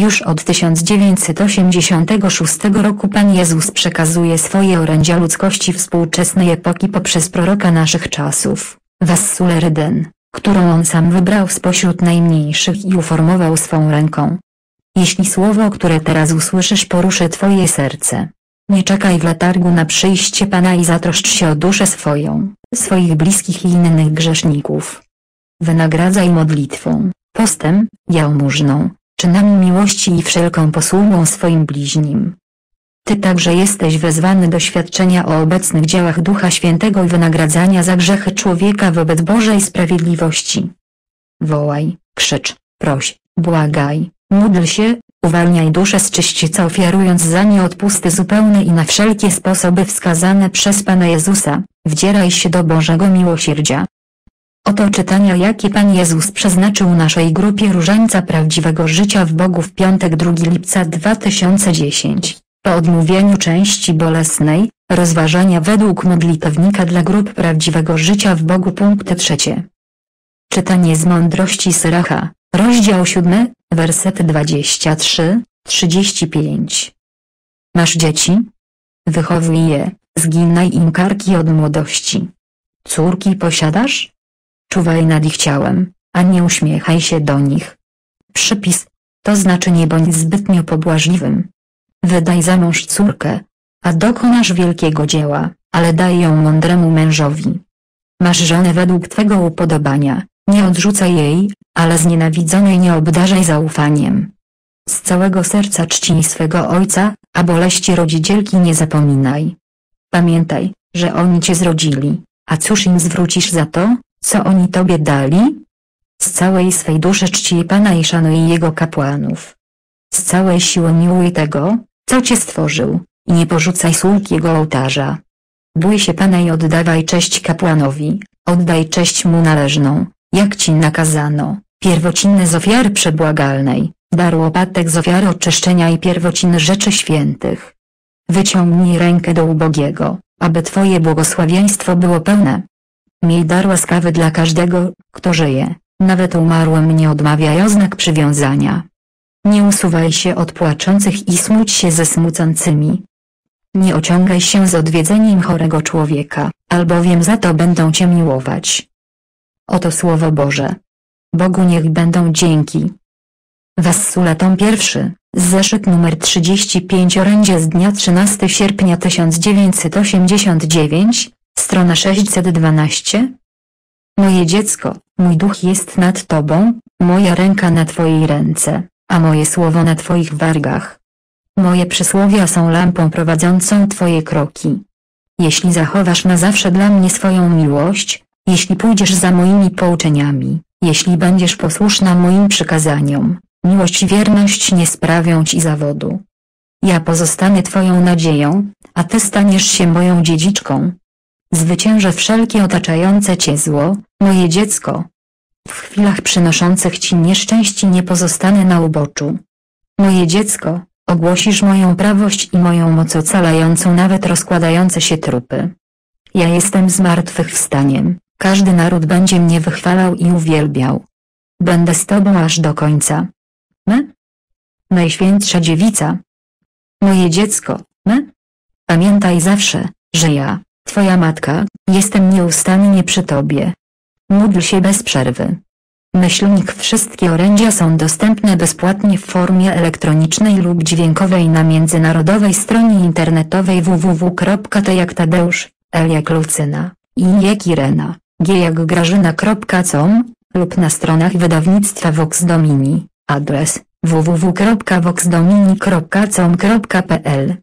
Już od 1986 roku Pan Jezus przekazuje swoje orędzia ludzkości współczesnej epoki poprzez proroka naszych czasów, Wassulerden, którą on sam wybrał spośród najmniejszych i uformował swą ręką. Jeśli słowo, które teraz usłyszysz poruszy Twoje serce, nie czekaj w letargu na przyjście Pana i zatroszcz się o duszę swoją, swoich bliskich i innych grzeszników. Wynagradzaj modlitwą, postem, jałmużną, czynami miłości i wszelką posługą swoim bliźnim. Ty także jesteś wezwany do świadczenia o obecnych dziełach Ducha Świętego i wynagradzania za grzechy człowieka wobec Bożej sprawiedliwości. Wołaj, krzycz, proś, błagaj, módl się, uwalniaj duszę z czyścica ofiarując za nie odpusty zupełne i na wszelkie sposoby wskazane przez Pana Jezusa, wdzieraj się do Bożego miłosierdzia. Oto czytania jakie Pan Jezus przeznaczył naszej grupie Różańca Prawdziwego Życia w Bogu w piątek 2 lipca 2010. Po odmówieniu części bolesnej, rozważania według modlitewnika dla grup prawdziwego życia w Bogu punkt trzecie. Czytanie z mądrości Syracha, rozdział 7, wersety 23, 35. Masz dzieci? Wychowuj je, zginaj im karki od młodości. Córki posiadasz? Czuwaj nad ich ciałem, a nie uśmiechaj się do nich. Przypis, to znaczy nie bądź zbytnio pobłażliwym. Wydaj za mąż córkę, a dokonasz wielkiego dzieła, ale daj ją mądremu mężowi. Masz żonę według Twego upodobania, nie odrzucaj jej, ale znienawidzonej nie obdarzaj zaufaniem. Z całego serca czcij swego ojca, a boleści rodzicielki nie zapominaj. Pamiętaj, że oni Cię zrodzili, a cóż im zwrócisz za to, co oni Tobie dali? Z całej swej duszy czcij Pana i szanuj Jego kapłanów. Z całej siły miłuj tego, co Cię stworzył, i nie porzucaj sług Jego ołtarza. Bój się Pana i oddawaj cześć kapłanowi, oddaj cześć Mu należną, jak Ci nakazano, pierwociny z ofiary przebłagalnej, dar łopatek z ofiary oczyszczenia i pierwociny rzeczy świętych. Wyciągnij rękę do ubogiego, aby Twoje błogosławieństwo było pełne. Miej dar łaskawy dla każdego, kto żyje, nawet umarłym nie odmawiaj oznak przywiązania. Nie usuwaj się od płaczących i smuć się ze smucącymi. Nie ociągaj się z odwiedzeniem chorego człowieka, albowiem za to będą cię miłować. Oto Słowo Boże. Bogu niech będą dzięki. Wassula tom pierwszy, zeszyt numer 35 orędzie z dnia 13 sierpnia 1989, strona 612. Moje dziecko, mój duch jest nad tobą, moja ręka na twojej ręce a moje słowo na Twoich wargach. Moje przysłowia są lampą prowadzącą Twoje kroki. Jeśli zachowasz na zawsze dla mnie swoją miłość, jeśli pójdziesz za moimi pouczeniami, jeśli będziesz posłuszna moim przykazaniom, miłość i wierność nie sprawią Ci zawodu. Ja pozostanę Twoją nadzieją, a Ty staniesz się moją dziedziczką. Zwyciężę wszelkie otaczające Cię zło, moje dziecko, w chwilach przynoszących ci nieszczęści nie pozostanę na uboczu. Moje dziecko, ogłosisz moją prawość i moją moc ocalającą nawet rozkładające się trupy. Ja jestem zmartwychwstaniem, każdy naród będzie mnie wychwalał i uwielbiał. Będę z Tobą aż do końca. My? Najświętsza Dziewica. Moje dziecko, my? Pamiętaj zawsze, że ja, Twoja matka, jestem nieustannie przy Tobie. Módl się bez przerwy. Myślnik Wszystkie orędzia są dostępne bezpłatnie w formie elektronicznej lub dźwiękowej na międzynarodowej stronie internetowej www.t jak Tadeusz, L. jak Lucyna, I jak Irena, G. jak Grażyna.com lub na stronach wydawnictwa Vox Domini, adres www.voxdomini.com.pl